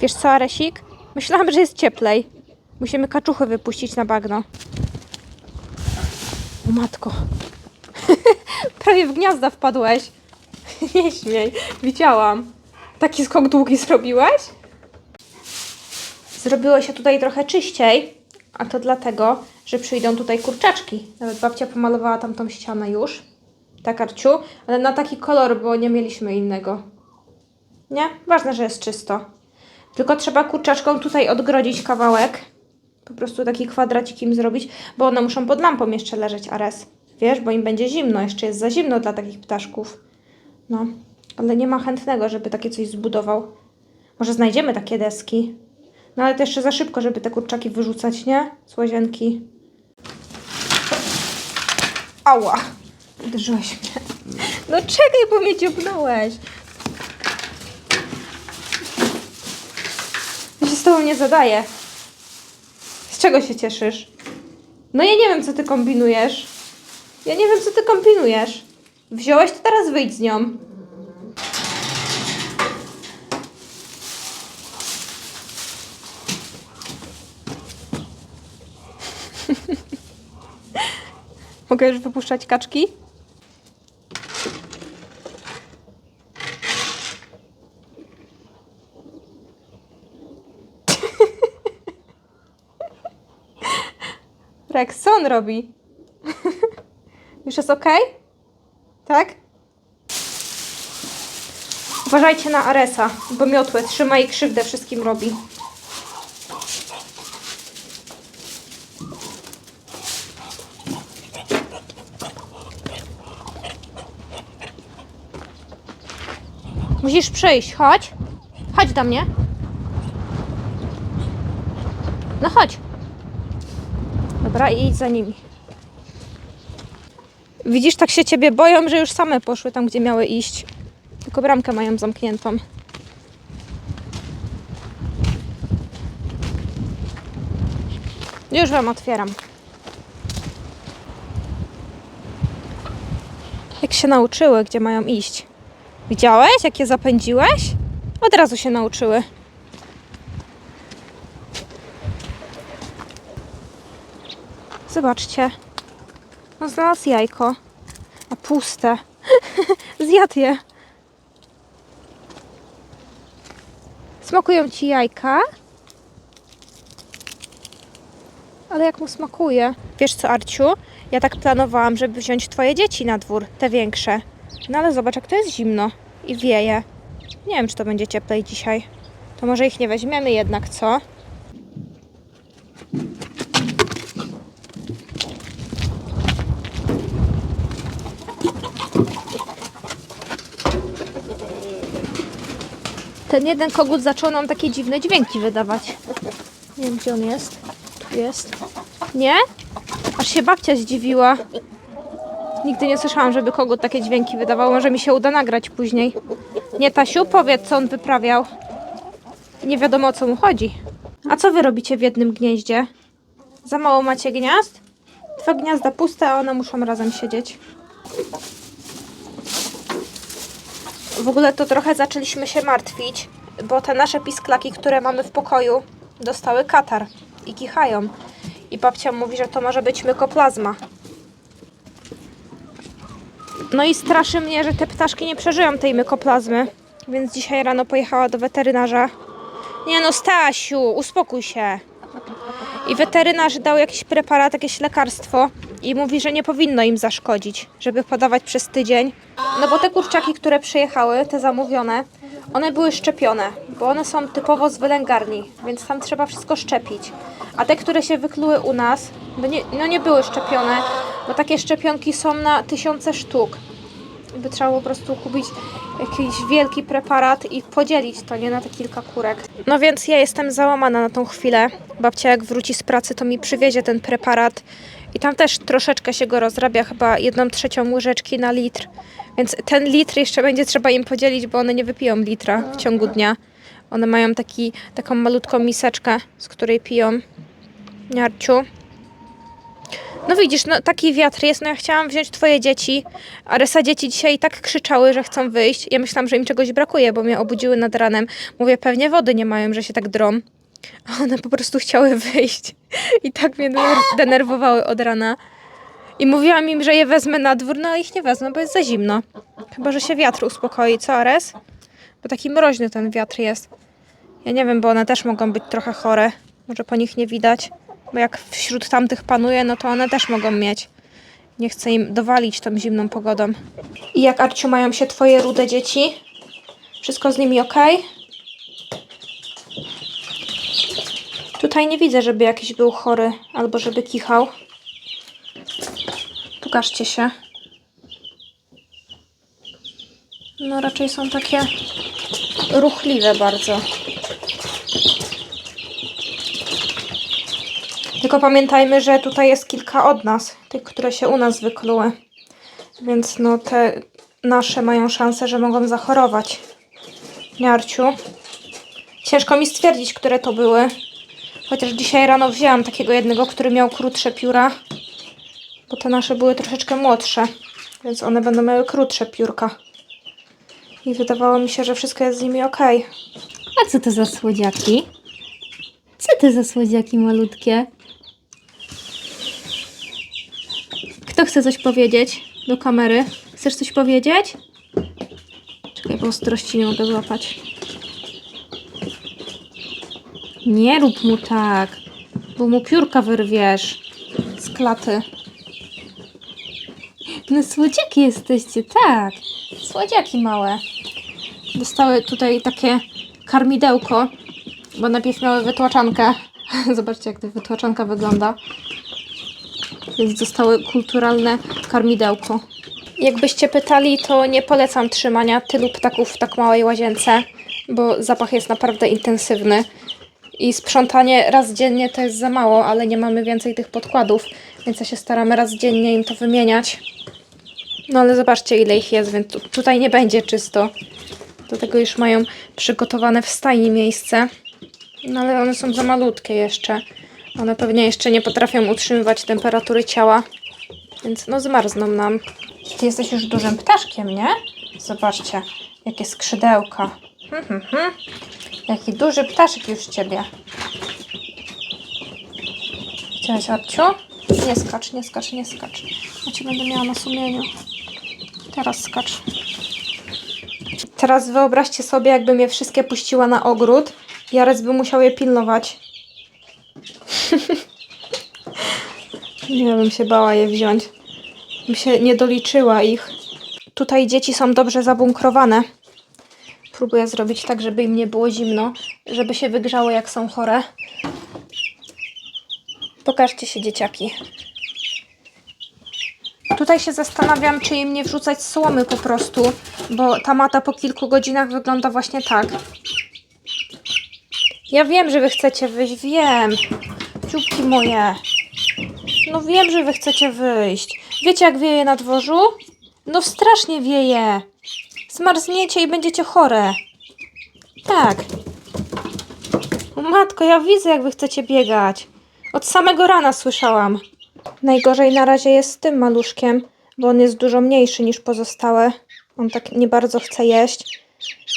Wiesz co, Aresik? Myślałam, że jest cieplej. Musimy kaczuchy wypuścić na bagno. O matko. Prawie w gniazda wpadłeś. Nie śmiej. Widziałam. Taki skok długi zrobiłeś? Zrobiło się tutaj trochę czyściej, a to dlatego, że przyjdą tutaj kurczaczki. Nawet babcia pomalowała tam tą ścianę już. Tak, Arciu? Ale na taki kolor, bo nie mieliśmy innego. Nie? Ważne, że jest czysto. Tylko trzeba kurczaczką tutaj odgrodzić kawałek. Po prostu taki kwadracik im zrobić, bo one muszą pod lampą jeszcze leżeć, Ares. Wiesz, bo im będzie zimno, jeszcze jest za zimno dla takich ptaszków. No, ale nie ma chętnego, żeby takie coś zbudował. Może znajdziemy takie deski. No ale to jeszcze za szybko, żeby te kurczaki wyrzucać, nie? Z łazienki. Ała! Uderzyłeś mnie. No czekaj, bo mnie dziobnąłeś. Ja się z tobą nie zadaje. Z czego się cieszysz? No ja nie wiem, co ty kombinujesz. Ja nie wiem, co ty kombinujesz. Wziąłeś, to teraz wyjdź z nią. Mogę już wypuszczać kaczki? Rex, co on robi? Już jest ok? Tak? Uważajcie na Aresa, bo miotłe trzyma i krzywdę wszystkim robi. Musisz przyjść, chodź. Chodź do mnie. No chodź. Dobra, i idź za nimi. Widzisz, tak się ciebie boją, że już same poszły tam, gdzie miały iść. Tylko bramkę mają zamkniętą. Już wam otwieram. Jak się nauczyły, gdzie mają iść. Widziałeś, jak je zapędziłeś? Od razu się nauczyły. Zobaczcie. No znalazł jajko. A puste. Zjadł je. Smakują ci jajka? Ale jak mu smakuje? Wiesz co, Arciu? Ja tak planowałam, żeby wziąć twoje dzieci na dwór, te większe. No ale zobacz, jak to jest zimno i wieje. Nie wiem, czy to będzie cieplej dzisiaj. To może ich nie weźmiemy jednak, co? Ten jeden kogut zaczął nam takie dziwne dźwięki wydawać. Nie wiem, gdzie on jest. Tu jest. Nie? Aż się babcia zdziwiła. Nigdy nie słyszałam, żeby kogut takie dźwięki wydawał. Może mi się uda nagrać później. Nie, Tasiu, powiedz, co on wyprawiał. Nie wiadomo, o co mu chodzi. A co wy robicie w jednym gnieździe? Za mało macie gniazd? Dwa gniazda puste, a one muszą razem siedzieć. W ogóle to trochę zaczęliśmy się martwić, bo te nasze pisklaki, które mamy w pokoju, dostały katar i kichają. I babcia mówi, że to może być mykoplazma. No i straszy mnie, że te ptaszki nie przeżyją tej mykoplazmy. Więc dzisiaj rano pojechała do weterynarza. Nie no, Stasiu, uspokój się. I weterynarz dał jakiś preparat, jakieś lekarstwo i mówi, że nie powinno im zaszkodzić, żeby podawać przez tydzień. No bo te kurczaki, które przyjechały, te zamówione, one były szczepione, bo one są typowo z wylęgarni, więc tam trzeba wszystko szczepić. A te, które się wykluły u nas, no nie, no nie były szczepione, bo takie szczepionki są na tysiące sztuk. By trzeba po prostu kupić jakiś wielki preparat i podzielić to, nie na te kilka kurek. No więc ja jestem załamana na tą chwilę. Babcia jak wróci z pracy, to mi przywiezie ten preparat i tam też troszeczkę się go rozrabia, chyba jedną trzecią łyżeczki na litr. Więc ten litr jeszcze będzie trzeba im podzielić, bo one nie wypiją litra w ciągu dnia. One mają taki, taką malutką miseczkę, z której piją. Niarciu. No widzisz, no taki wiatr jest, no ja chciałam wziąć twoje dzieci, a resa dzieci dzisiaj tak krzyczały, że chcą wyjść. Ja myślałam, że im czegoś brakuje, bo mnie obudziły nad ranem. Mówię, pewnie wody nie mają, że się tak drą. A one po prostu chciały wyjść. I tak mnie dener- denerwowały od rana. I mówiłam im, że je wezmę na dwór, no a ich nie wezmę, bo jest za zimno. Chyba, że się wiatr uspokoi, co Ares? Bo taki mroźny ten wiatr jest. Ja nie wiem, bo one też mogą być trochę chore. Może po nich nie widać. Bo jak wśród tamtych panuje, no to one też mogą mieć. Nie chcę im dowalić tą zimną pogodą. I jak Arciu mają się twoje rude dzieci? Wszystko z nimi ok? Tutaj nie widzę, żeby jakiś był chory albo żeby kichał. Pokażcie się. No raczej są takie ruchliwe bardzo. Tylko pamiętajmy, że tutaj jest kilka od nas, tych, które się u nas wykluły. Więc no te nasze mają szansę, że mogą zachorować. Nie, Arciu? Ciężko mi stwierdzić, które to były. Chociaż dzisiaj rano wzięłam takiego jednego, który miał krótsze pióra. Bo te nasze były troszeczkę młodsze. Więc one będą miały krótsze piórka. I wydawało mi się, że wszystko jest z nimi ok. A co to za słodziaki? Co to za słodziaki malutkie? Kto chce coś powiedzieć do kamery? Chcesz coś powiedzieć? Czekaj, bo ostrości nie mogę złapać. Nie rób mu tak, bo mu piórka wyrwiesz z klaty. No słodziaki jesteście, tak. Słodziaki małe. Dostały tutaj takie karmidełko, bo najpierw miały wytłaczankę. Zobaczcie, jak ta wytłaczanka wygląda. Więc dostały kulturalne karmidełko. Jakbyście pytali, to nie polecam trzymania tylu ptaków w tak małej łazience, bo zapach jest naprawdę intensywny. I sprzątanie raz dziennie to jest za mało, ale nie mamy więcej tych podkładów, więc ja się staramy raz dziennie im to wymieniać. No ale zobaczcie ile ich jest, więc tu, tutaj nie będzie czysto. Do tego już mają przygotowane w stajni miejsce. No ale one są za malutkie jeszcze. One pewnie jeszcze nie potrafią utrzymywać temperatury ciała. Więc no zmarzną nam. Ty jesteś już dużym ptaszkiem, nie? Zobaczcie, jakie skrzydełka. Hmm, hmm, hmm. Jaki duży ptaszek już ciebie. Chciałeś, Arciu? Nie skacz, nie skacz, nie skacz. Ja cię będę miała na sumieniu. Teraz skacz. Teraz wyobraźcie sobie, jakbym je wszystkie puściła na ogród. Jarec by musiał je pilnować. nie bym się bała je wziąć. Bym się nie doliczyła ich. Tutaj dzieci są dobrze zabunkrowane. Próbuję zrobić tak, żeby im nie było zimno, żeby się wygrzało jak są chore. Pokażcie się dzieciaki. Tutaj się zastanawiam, czy im nie wrzucać słomy po prostu, bo ta mata po kilku godzinach wygląda właśnie tak. Ja wiem, że wy chcecie wyjść, wiem. Ciupki moje. No wiem, że wy chcecie wyjść. Wiecie, jak wieje na dworzu? No strasznie wieje. Zmarzniecie i będziecie chore. Tak. Matko, ja widzę, jak wy chcecie biegać. Od samego rana słyszałam. Najgorzej na razie jest z tym maluszkiem, bo on jest dużo mniejszy niż pozostałe. On tak nie bardzo chce jeść.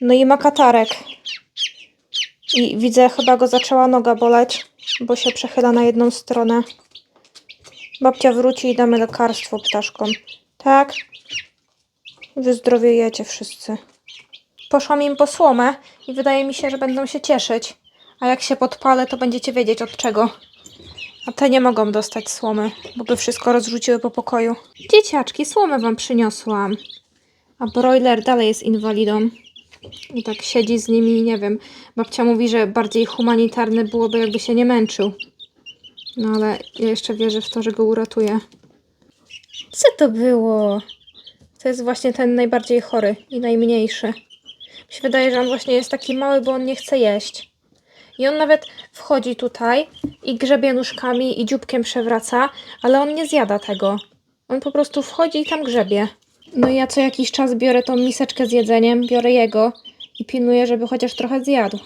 No i ma katarek. I widzę, chyba go zaczęła noga boleć, bo się przechyla na jedną stronę. Babcia wróci i damy lekarstwo ptaszkom. Tak? Wyzdrowiejecie wszyscy. Poszłam im po słomę i wydaje mi się, że będą się cieszyć. A jak się podpalę, to będziecie wiedzieć od czego. A te nie mogą dostać słomy, bo by wszystko rozrzuciły po pokoju. Dzieciaczki, słomę wam przyniosłam. A broiler dalej jest inwalidą. I tak siedzi z nimi nie wiem. Babcia mówi, że bardziej humanitarny byłoby, jakby się nie męczył. No ale ja jeszcze wierzę w to, że go uratuje. Co to było? To jest właśnie ten najbardziej chory i najmniejszy. Mi się wydaje, że on właśnie jest taki mały, bo on nie chce jeść. I on nawet wchodzi tutaj i grzebie nóżkami i dzióbkiem przewraca, ale on nie zjada tego. On po prostu wchodzi i tam grzebie. No ja co jakiś czas biorę tą miseczkę z jedzeniem, biorę jego i pilnuję, żeby chociaż trochę zjadł.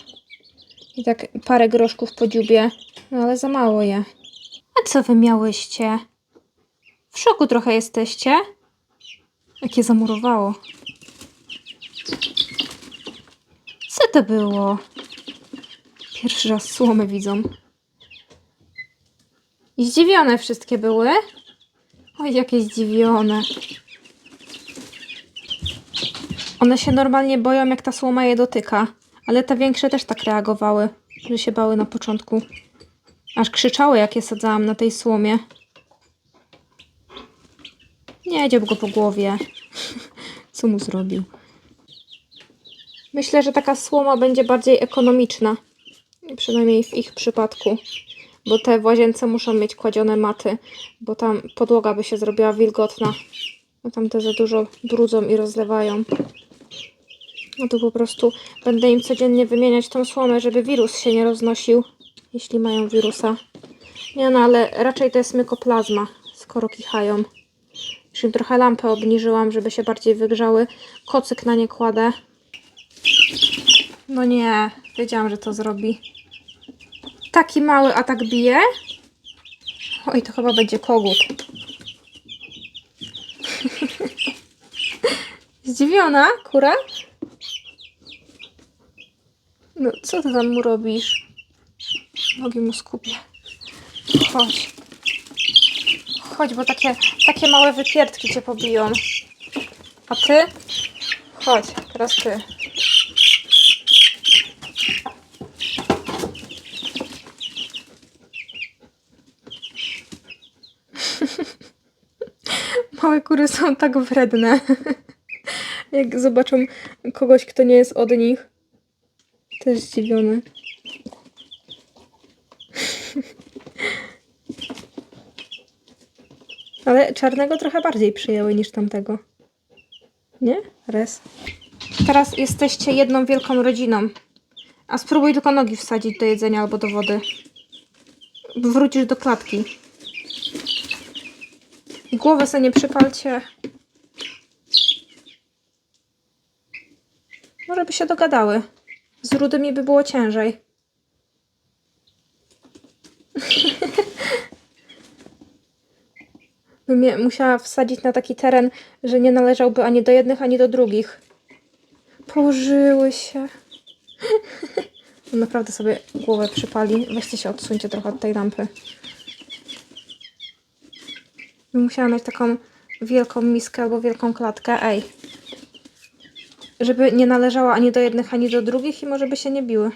I tak parę groszków po dziubie, no ale za mało je. A co wy miałyście? W szoku trochę jesteście? Jakie zamurowało. Co to było? Pierwszy raz słomy widzą. I zdziwione wszystkie były. Oj, jakie zdziwione. One się normalnie boją, jak ta słoma je dotyka. Ale te większe też tak reagowały, że się bały na początku. Aż krzyczały, jak je sadzałam na tej słomie. Nie dziób go po głowie. Co mu zrobił? Myślę, że taka słoma będzie bardziej ekonomiczna. Przynajmniej w ich przypadku. Bo te w łazience muszą mieć kładzione maty, bo tam podłoga by się zrobiła wilgotna. A tam te za dużo brudzą i rozlewają. No to po prostu będę im codziennie wymieniać tą słomę, żeby wirus się nie roznosił, jeśli mają wirusa. Nie no, ale raczej to jest mykoplazma, skoro kichają. Już im trochę lampę obniżyłam, żeby się bardziej wygrzały. Kocyk na nie kładę. No nie, wiedziałam, że to zrobi. Taki mały, a tak bije? Oj, to chyba będzie kogut. Zdziwiona, kura? No, co ty tam mu robisz? Nogi mu skupię. Chodź. Chodź, bo takie, takie małe wypierdki cię pobiją. A ty? Chodź, teraz ty. Małe kury są tak wredne. Jak zobaczą kogoś, kto nie jest od nich. Też zdziwiony. Ale czarnego trochę bardziej przyjęły niż tamtego. Nie? Res. Teraz jesteście jedną wielką rodziną. A spróbuj tylko nogi wsadzić do jedzenia albo do wody. Wrócisz do klatki. I głowę sobie nie przypalcie. Może by się dogadały. Z rudymi by było ciężej. Bym musiała wsadzić na taki teren, że nie należałby ani do jednych, ani do drugich. Położyły się. Naprawdę sobie głowę przypali. Weźcie się, odsuńcie trochę od tej lampy. Bym musiała mieć taką wielką miskę albo wielką klatkę. Ej. Żeby nie należała ani do jednych, ani do drugich i może by się nie biły.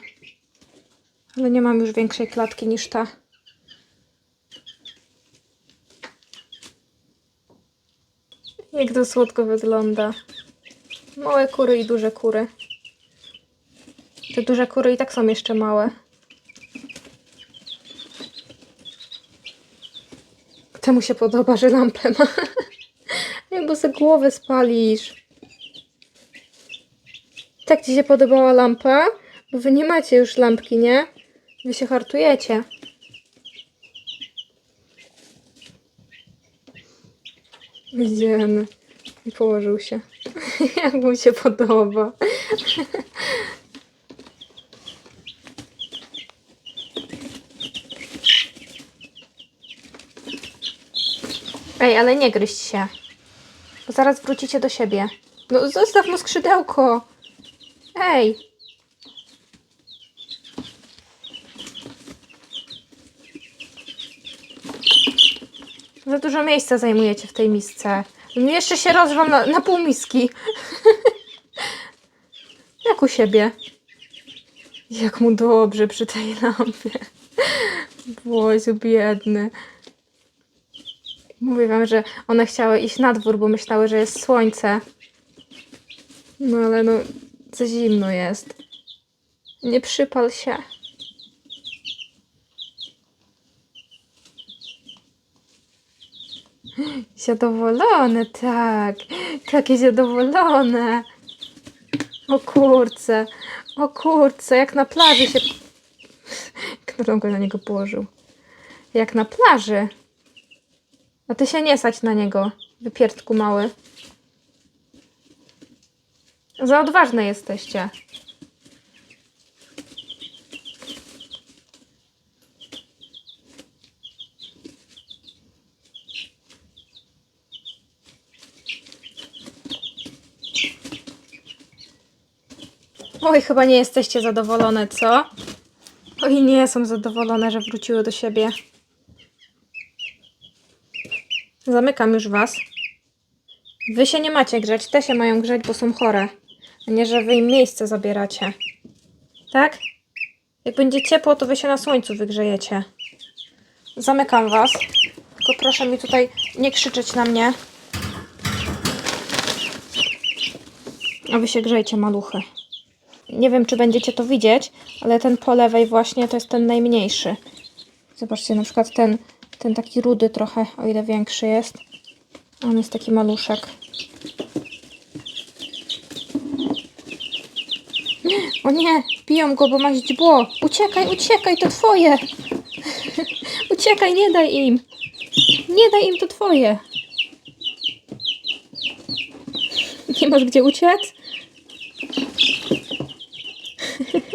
Ale nie mam już większej klatki niż ta. Jak to słodko wygląda. Małe kury i duże kury. Te duże kury i tak są jeszcze małe. Temu się podoba, że lampę ma. Jak bo sobie głowę spalisz. Tak ci się podobała lampa? Bo wy nie macie już lampki, nie? Wy się hartujecie. Idziemy. I położył się. Jak mu się podoba. Ej, ale nie gryź się. Bo zaraz wrócicie do siebie. No zostaw mu skrzydełko. Ej. Za dużo miejsca zajmujecie w tej misce. Jeszcze się rozwam na, na pół miski. Jak u siebie. Jak mu dobrze przy tej lampie. Boziu, biedny. Mówię wam, że one chciały iść na dwór, bo myślały, że jest słońce. No ale no, za zimno jest. Nie przypal się. Zadowolone, tak. Takie zadowolone. O kurce. O kurce, jak na plaży się... Kto go na niego położył? Jak na plaży. A ty się nie sać na niego, wypierdku mały. Za odważne jesteście. Oj, chyba nie jesteście zadowolone, co? Oj, nie są zadowolone, że wróciły do siebie. Zamykam już was. Wy się nie macie grzeć, te się mają grzeć, bo są chore. A nie, że wy im miejsce zabieracie. Tak? Jak będzie ciepło, to wy się na słońcu wygrzejecie. Zamykam was. Tylko proszę mi tutaj nie krzyczeć na mnie. A wy się grzejcie, maluchy. Nie wiem, czy będziecie to widzieć, ale ten po lewej właśnie to jest ten najmniejszy. Zobaczcie, na przykład ten, ten taki rudy trochę, o ile większy jest. On jest taki maluszek. O nie, biją go, bo ma źdźbło. Uciekaj, uciekaj, to twoje. uciekaj, nie daj im. Nie daj im, to twoje. Nie masz gdzie uciec?